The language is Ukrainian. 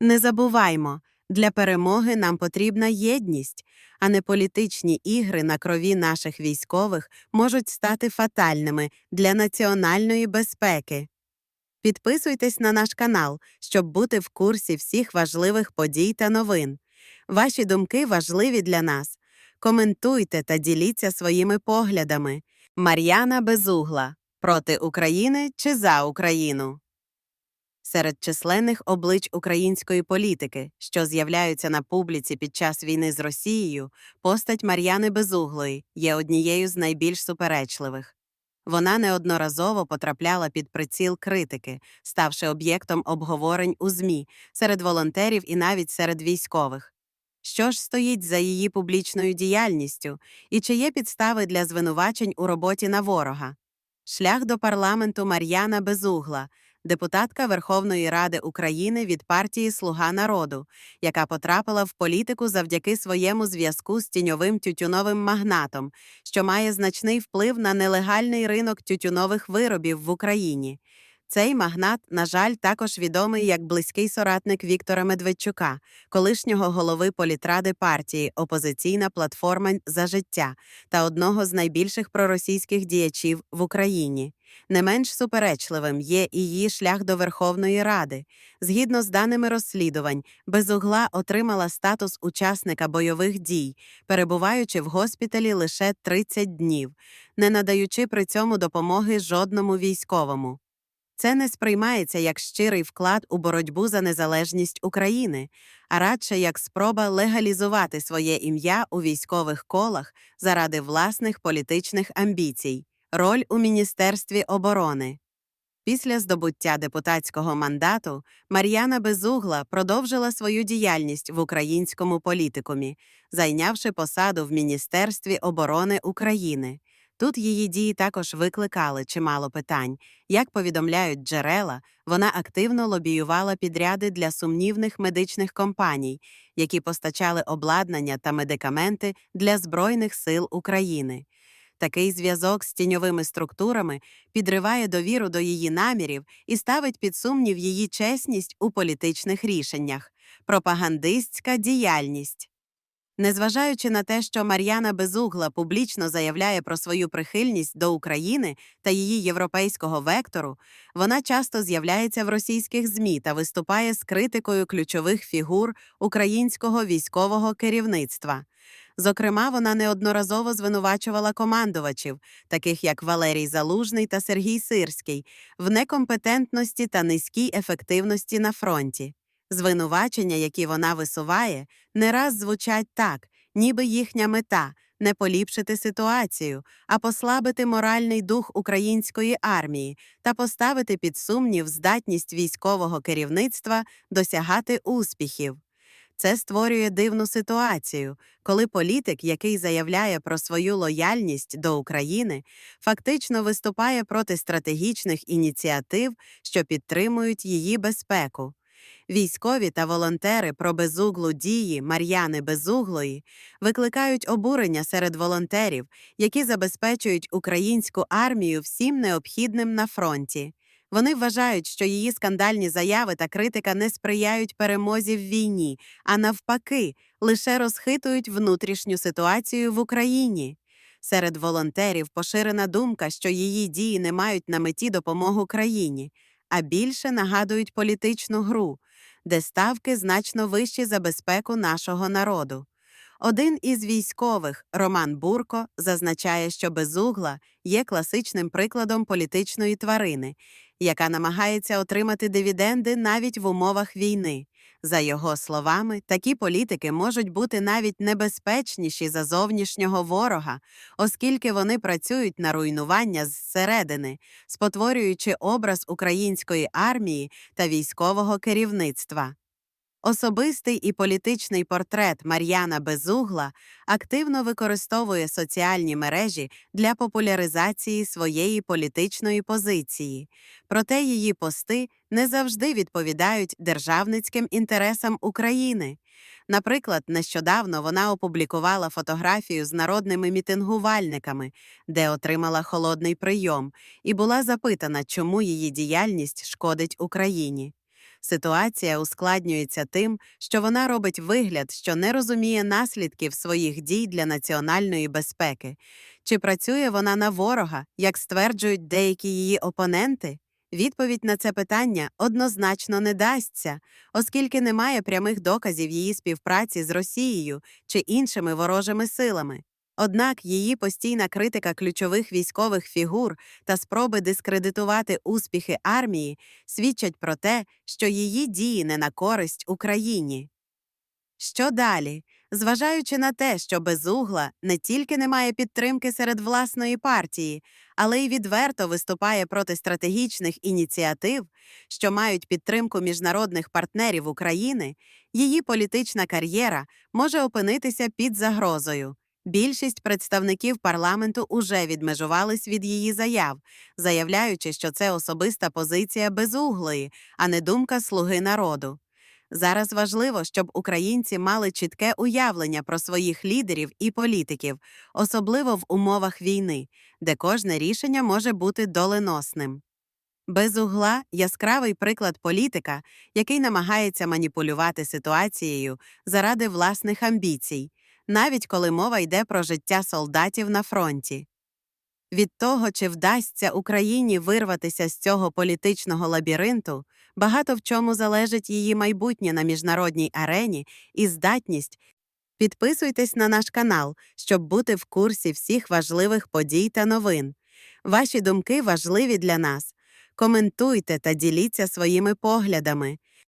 Не забуваймо, для перемоги нам потрібна єдність, а не політичні ігри на крові наших військових можуть стати фатальними для національної безпеки. Підписуйтесь на наш канал, щоб бути в курсі всіх важливих подій та новин. Ваші думки важливі для нас. Коментуйте та діліться своїми поглядами. Мар'яна Безугла проти України чи за Україну? Серед численних облич української політики, що з'являються на публіці під час війни з Росією, постать Мар'яни Безуглої є однією з найбільш суперечливих. Вона неодноразово потрапляла під приціл критики, ставши об'єктом обговорень у ЗМІ, серед волонтерів і навіть серед військових. Що ж стоїть за її публічною діяльністю, і чи є підстави для звинувачень у роботі на ворога? Шлях до парламенту Мар'яна Безугла, депутатка Верховної Ради України від партії Слуга народу, яка потрапила в політику завдяки своєму зв'язку з тіньовим тютюновим магнатом, що має значний вплив на нелегальний ринок тютюнових виробів в Україні. Цей магнат, на жаль, також відомий як близький соратник Віктора Медведчука, колишнього голови політради партії Опозиційна платформа за життя та одного з найбільших проросійських діячів в Україні. Не менш суперечливим є і її шлях до Верховної Ради. Згідно з даними розслідувань, Безугла отримала статус учасника бойових дій, перебуваючи в госпіталі лише 30 днів, не надаючи при цьому допомоги жодному військовому. Це не сприймається як щирий вклад у боротьбу за незалежність України, а радше як спроба легалізувати своє ім'я у військових колах заради власних політичних амбіцій, роль у Міністерстві оборони. Після здобуття депутатського мандату Мар'яна Безугла продовжила свою діяльність в українському політикумі, зайнявши посаду в Міністерстві оборони України. Тут її дії також викликали чимало питань. Як повідомляють джерела, вона активно лобіювала підряди для сумнівних медичних компаній, які постачали обладнання та медикаменти для Збройних сил України. Такий зв'язок з тіньовими структурами підриває довіру до її намірів і ставить під сумнів її чесність у політичних рішеннях, пропагандистська діяльність. Незважаючи на те, що Мар'яна Безугла публічно заявляє про свою прихильність до України та її європейського вектору, вона часто з'являється в російських ЗМІ та виступає з критикою ключових фігур українського військового керівництва. Зокрема, вона неодноразово звинувачувала командувачів, таких як Валерій Залужний та Сергій Сирський, в некомпетентності та низькій ефективності на фронті. Звинувачення, які вона висуває, не раз звучать так, ніби їхня мета не поліпшити ситуацію, а послабити моральний дух української армії та поставити під сумнів здатність військового керівництва досягати успіхів. Це створює дивну ситуацію, коли політик, який заявляє про свою лояльність до України, фактично виступає проти стратегічних ініціатив, що підтримують її безпеку. Військові та волонтери про безуглу дії Мар'яни Безуглої викликають обурення серед волонтерів, які забезпечують українську армію всім необхідним на фронті. Вони вважають, що її скандальні заяви та критика не сприяють перемозі в війні, а навпаки, лише розхитують внутрішню ситуацію в Україні. Серед волонтерів поширена думка, що її дії не мають на меті допомогу країні, а більше нагадують політичну гру, де ставки значно вищі за безпеку нашого народу. Один із військових, Роман Бурко, зазначає, що безугла є класичним прикладом політичної тварини, яка намагається отримати дивіденди навіть в умовах війни. За його словами, такі політики можуть бути навіть небезпечніші за зовнішнього ворога, оскільки вони працюють на руйнування зсередини, спотворюючи образ української армії та військового керівництва. Особистий і політичний портрет Мар'яна Безугла активно використовує соціальні мережі для популяризації своєї політичної позиції, проте її пости не завжди відповідають державницьким інтересам України. Наприклад, нещодавно вона опублікувала фотографію з народними мітингувальниками, де отримала холодний прийом, і була запитана, чому її діяльність шкодить Україні. Ситуація ускладнюється тим, що вона робить вигляд, що не розуміє наслідків своїх дій для національної безпеки. Чи працює вона на ворога, як стверджують деякі її опоненти? Відповідь на це питання однозначно не дасться, оскільки немає прямих доказів її співпраці з Росією чи іншими ворожими силами. Однак її постійна критика ключових військових фігур та спроби дискредитувати успіхи армії свідчать про те, що її дії не на користь Україні. Що далі? Зважаючи на те, що безугла не тільки не має підтримки серед власної партії, але й відверто виступає проти стратегічних ініціатив, що мають підтримку міжнародних партнерів України, її політична кар'єра може опинитися під загрозою. Більшість представників парламенту уже відмежувались від її заяв, заявляючи, що це особиста позиція безуглої, а не думка слуги народу. Зараз важливо, щоб українці мали чітке уявлення про своїх лідерів і політиків, особливо в умовах війни, де кожне рішення може бути доленосним. Без угла яскравий приклад політика, який намагається маніпулювати ситуацією заради власних амбіцій, навіть коли мова йде про життя солдатів на фронті. Від того, чи вдасться Україні вирватися з цього політичного лабіринту, багато в чому залежить її майбутнє на міжнародній арені і здатність. Підписуйтесь на наш канал, щоб бути в курсі всіх важливих подій та новин. Ваші думки важливі для нас. Коментуйте та діліться своїми поглядами.